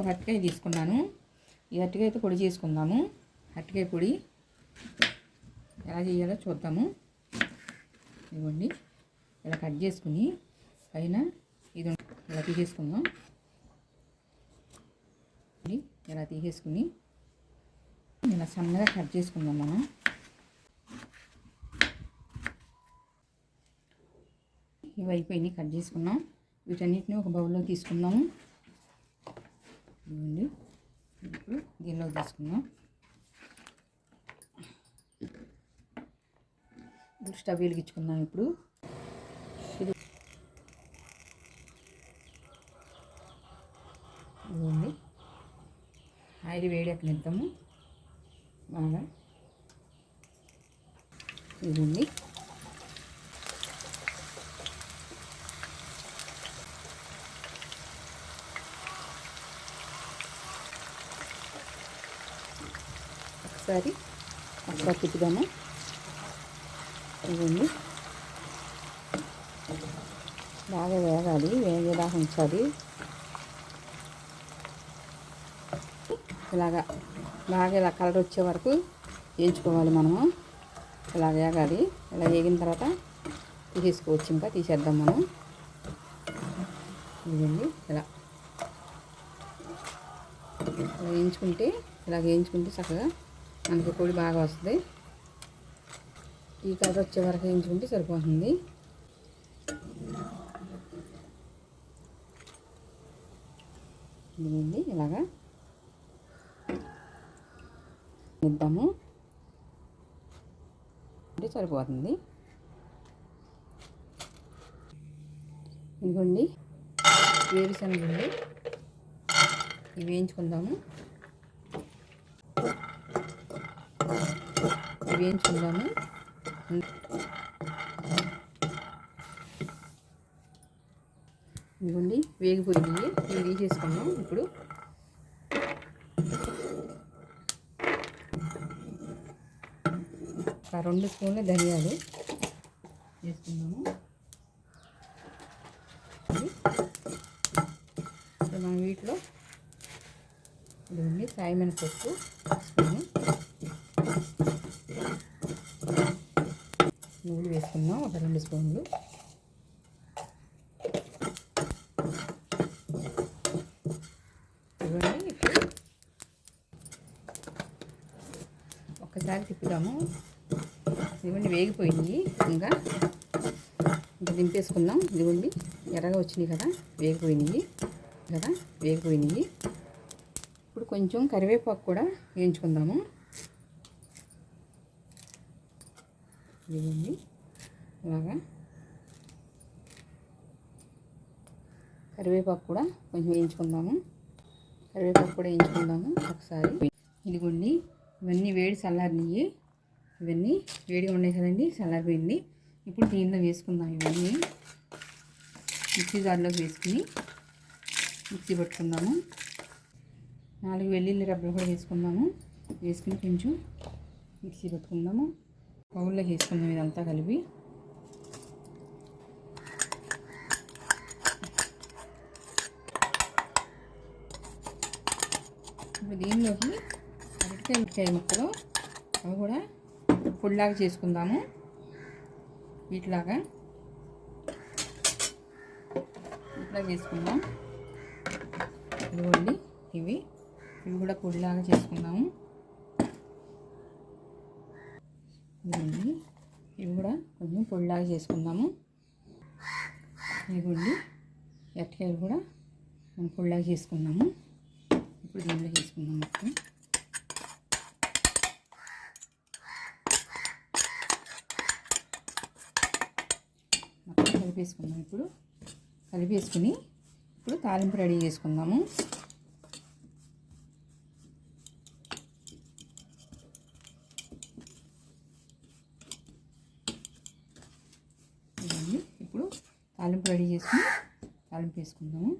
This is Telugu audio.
ఒక అరటికాయ తీసుకున్నాను. ఈ అరటికాయ అయితే పొడి చేసుకుందాము. అరటికాయ పొడి ఎలా చేయాలో చూద్దాము. ఇదిగోండి. ఇలా కట్ చేసుకుని పైన ఇది ఇలా తీసేసుకుందాం. ఇలా తీసేసుకుని ఇలా సన్నగా కట్ చేసుకుందాం మనం. ఇవి అయిపోయినాయి. కట్ చేసుకున్నాం. వీటన్నిటిని ఒక బౌల్లో తీసుకుందాము. ఇవ్వండి ఇప్పుడు దీనిలో తీసుకుందాం. ఇప్పుడు స్టవ్ వెలిగించుకుందాం ఇప్పుడు. ఇది ఇదిగోండి. ఆయిల్ వేడెక్కనిద్దాము. బాగా. ఇవ్వండి ఒకసారి ఒకసారి తిప్పుదాము? ఇవ్వండి. బాగా వేగాలి వేగేదాకా ఉంచాలి. ఇలాగా బాగా ఇలా కలర్ వచ్చే వరకు వేయించుకోవాలి మనము. ఇలా వేగాలి ఇలా వేగిన తర్వాత తీసేసుకోవచ్చు ఇంకా తీసేద్దాం మనం. ఇదండి ఇలా. ఇలా వేయించుకుంటే ఇలా వేయించుకుంటే చక్కగా మనకి పొడి బాగా వస్తుంది. ఈ కలర్ వచ్చే వరకు వేయించుకుంటే సరిపోతుంది. ఇలాగా ఇద్దాము అంటే సరిపోతుంది. ఇదిగోండి వేరుశనగండి ఇవి వేయించుకుందాము. వేయించుకుందాము ఇదిగోండి వేగిపోయింది ఇవి తీసేసుకున్నాం ఇప్పుడు. రెండు స్పూన్ల ధనియాలు వేసుకుందాము. ఇది. మనం వీటిలో ఇదిగోండి సాయమైన పప్పు స్పూను నువ్వులు వేసుకుందాం ఒక రెండు స్పూన్లు. ఇవ్వండి ఇప్పుడు ఒక్కసారి తిప్పుదాము. ఇవ్వండి వేగిపోయింది. ఇంకా ఇంకా దింపేసుకుందాం. ఇదిగోండి ఎర్రగా వచ్చినాయి కదా వేగిపోయినాయి కదా వేగిపోయినాయి. ఇప్పుడు కొంచెం కరివేపాకు కూడా వేయించుకుందాము. ఇదిగోండి. ఇలాగా కరివేపాకు కూడా కొంచెం వేయించుకుందాము. కరివేపాకు కూడా వేయించుకుందాము ఒకసారి. ఇదిగోండి ఇవన్నీ వేడి చల్లారినవి ఇవన్నీ వేడిగా ఉన్నాయి కదండి చల్లారిపోయింది. ఇప్పుడు దీనిలో వేసుకుందాం ఇవన్నీ. మిక్సీ జార్లోకి వేసుకుని మిక్సీ పట్టుకుందాము. నాలుగు వెల్లుల్లి రబ్బలు కూడా వేసుకుందాము. వేసుకుని కొంచెం మిక్సీ పట్టుకుందాము. బౌల్లో వేసుకుందాం ఇదంతా కలిపి. ఇప్పుడు దీనిలోకి అరటికాయ ఉడికాయ ముక్కలు అవి కూడా పొడిలాగా చేసుకుందాము. వీటిలాగా ఇట్లా చేసుకుందాం. ఇదిగోండి ఇవి ఇవి కూడా పొడిలాగా చేసుకుందాము. ఇదిగోండి ఇవి కూడా కొంచెం పొడిలాగా చేసుకుందాము. ఇదిగోండి. ఎట్టకాయలు కూడా మనం పొడిలాగా చేసుకుందాము. ఇప్పుడు దీనిలో చేసుకుందాం మొత్తం. మొత్తం కలిపేసుకుందాం ఇప్పుడు. కలిపేసుకుని ఇప్పుడు తాలింపు రెడీ చేసుకుందాము ఇవన్నీ ఇప్పుడు తాలింపు రెడీ చేసుకుని తాలింపు వేసుకుందాము.